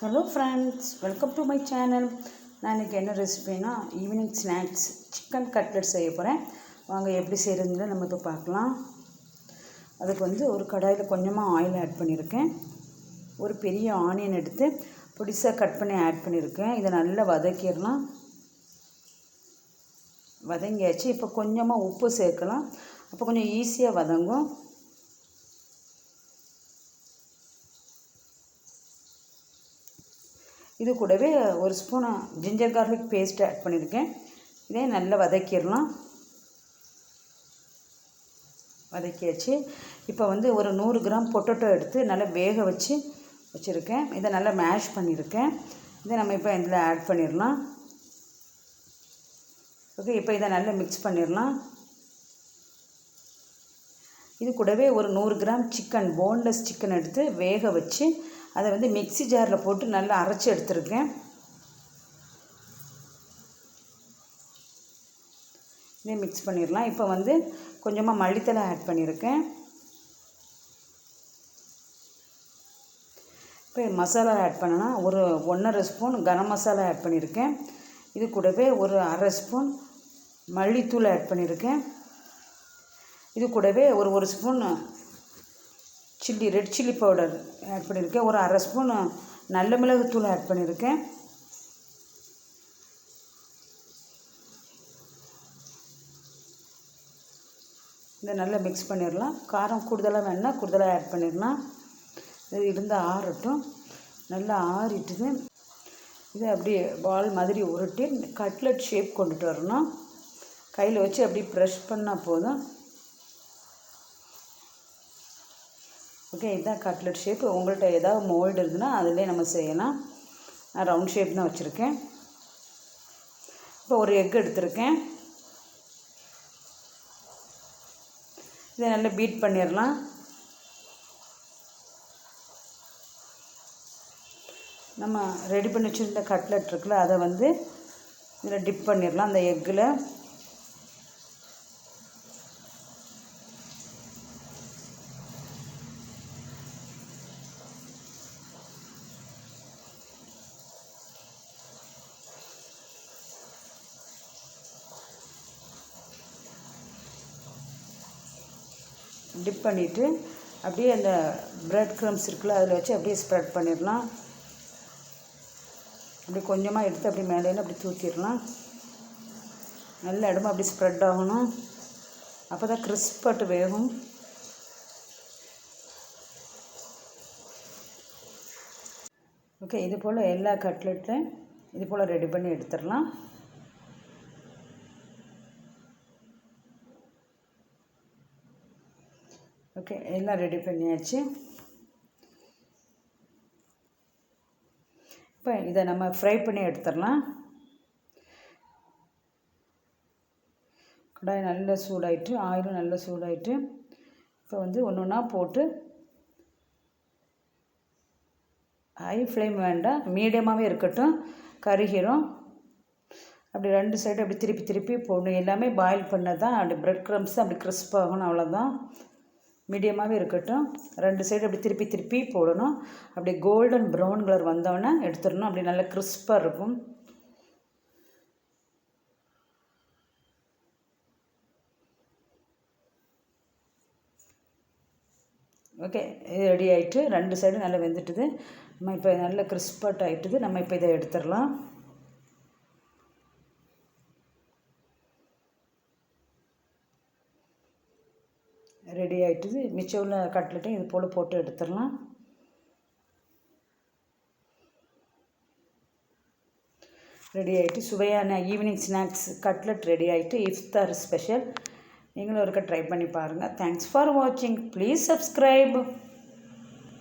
Hello friends welcome to my channel நான் இன்றைக்கி என்ன ரெசிபினா ஈவினிங் ஸ்நாக்ஸ் சிக்கன் கட்லெட் செய்ய போகிறேன் வாங்க எப்படி செய்கிறதுன்னு நம்ம இப்போ பார்க்கலாம். அதுக்கு வந்து ஒரு கடாயில் கொஞ்சமாக ஆயில் ஆட் பண்ணியிருக்கேன். ஒரு பெரிய ஆனியன் எடுத்து பொடிசாக கட் பண்ணி ஆட் பண்ணியிருக்கேன். இதை நல்லா வதக்கிடலாம். வதங்கியாச்சு. இப்போ கொஞ்சமாக உப்பு சேர்க்கலாம். அப்போ கொஞ்சம் ஈஸியாக வதங்கும். இது கூடவே ஒரு spoon ginger garlic paste add பண்ணியிருக்கேன். இதே நல்லா வதக்கிடலாம். வதக்கியாச்சு. இப்போ வந்து ஒரு நூறு கிராம் பொட்டட்டோ எடுத்து நல்லா வேக வச்சு வச்சுருக்கேன். இதை நல்லா மேஷ் பண்ணியிருக்கேன். இதை நம்ம இப்போ இதில் ஆட் பண்ணிடலாம். ஓகே இப்போ இதை நல்லா மிக்ஸ் பண்ணிடலாம். இது கூடவே ஒரு நூறு கிராம் சிக்கன் போன்லெஸ் சிக்கன் எடுத்து வேக வச்சு அதை வந்து மிக்சி ஜாரில் போட்டு நல்லா அரைச்சி எடுத்துருக்கேன். இதே மிக்ஸ் பண்ணிடலாம் இப்போ வந்து கொஞ்சமாக மல்லித்தலை ஆட் பண்ணியிருக்கேன் இப்போ மசாலா ஆட் பண்ணனா ஒரு ஒன்றரை ஸ்பூன் கரம் மசாலா ஆட் பண்ணியிருக்கேன் இது கூடவே ஒரு அரை ஸ்பூன் மல்லித்தூள் ஆட் பண்ணியிருக்கேன் இது கூடவே ஒரு ஒரு spoon chilli red chilli powder add பண்ணியிருக்கேன். ஒரு அரை ஸ்பூன் நல்ல மிளகுத்தூள் ஆட் பண்ணியிருக்கேன். இதை நல்லா மிக்ஸ் பண்ணிடலாம். காரம் கூடுதலாக வேணுன்னா கூடுதலாக ஆட் பண்ணிடலாம். இது இருந்தால் ஆறட்டும். நல்லா ஆறிட்டுது. இதை அப்படியே பால் மாதிரி உருட்டி கட்லெட் ஷேப் கொண்டுட்டு வரணும். கையில் வச்சு அப்படி ப்ரெஷ் பண்ணால் போதும். ஓகே இதுதான் கட்லெட் ஷேப் உங்கள்கிட்ட ஏதாவது மோல்டு இருந்ததுன்னா அதிலே நம்ம செய்யலாம். நான் ரவுண்ட் ஷேப் தான் வச்சுருக்கேன். இப்போ ஒரு எக் எடுத்திருக்கேன். இதை நல்லா பீட் பண்ணிடலாம் நம்ம ரெடி பண்ணி வச்சுருந்த கட்லெட் இருக்குல்ல அதை வந்து இதில் டிப் பண்ணிடலாம் அந்த எக்கில் டிப் பண்ணிவிட்டு அப்படியே அந்த ப்ரெட் க்ரம்ஸ் இருக்குல்ல அதில் வச்சு அப்படியே ஸ்ப்ரெட் பண்ணிடலாம். அப்படி கொஞ்சமாக எடுத்து அப்படி மேலே அப்படி தூக்கிடலாம் நல்ல இடமா அப்படி ஸ்ப்ரெட் ஆகணும். அப்போ தான் கிறிஸ்பட்டு வேகும். ஓகே இது போல் எல்லா கட்லெட்லையும் இது போல் ரெடி பண்ணி எடுத்துடலாம். ஓகே எல்லாம் ரெடி பண்ணியாச்சு. இப்போ இதை நம்ம ஃப்ரை பண்ணி எடுத்துடலாம். கடாய் நல்லா சூடாயிட்டு ஆயிலும் நல்லா சூடாயிட்டு இப்போ வந்து ஒன்று ஒன்றா போட்டு ஹை ஃப்ளேம் வேண்டாம் மீடியமாகவே இருக்கட்டும் கருகிரும். அப்படி ரெண்டு சைடு அப்படி திருப்பி திருப்பி போடணும். எல்லாமே பாயில் பண்ண தான் அப்படி ப்ரெட் க்ரம்ஸ் அப்படி கிறிஸ்ப் ஆகணும் அவ்வளோதான் மீடியமாகவே இருக்கட்டும். ரெண்டு சைடு அப்படி திருப்பி திருப்பி போடணும். அப்படி கோல்டன் ப்ரௌன் கலர் வந்தோடனே எடுத்துடணும். அப்படி நல்லா கிறிஸ்பாக இருக்கும். ஓகே இது ரெடி ஆகிட்டு ரெண்டு சைடும் நல்லா வெந்துட்டுது. நம்ம இப்போ நல்ல கிறிஸ்பட் ஆகிட்டுது நம்ம இப்போ இதை எடுத்துடலாம். ரெடி ஆகிட்டுது மிச்சம் உள்ள கட்லெட்டையும் இது போல் போட்டு எடுத்துடலாம். ரெடி ஆகிட்டு சுவையான ஈவினிங் ஸ்நாக்ஸ் கட்லெட் ரெடி ஆகிட்டு இஃப்தார் ஸ்பெஷல். நீங்களும் ஒருக்க ட்ரை பண்ணி பாருங்கள் தேங்க்ஸ் ஃபார் வாட்சிங் ப்ளீஸ் சப்ஸ்கிரைப்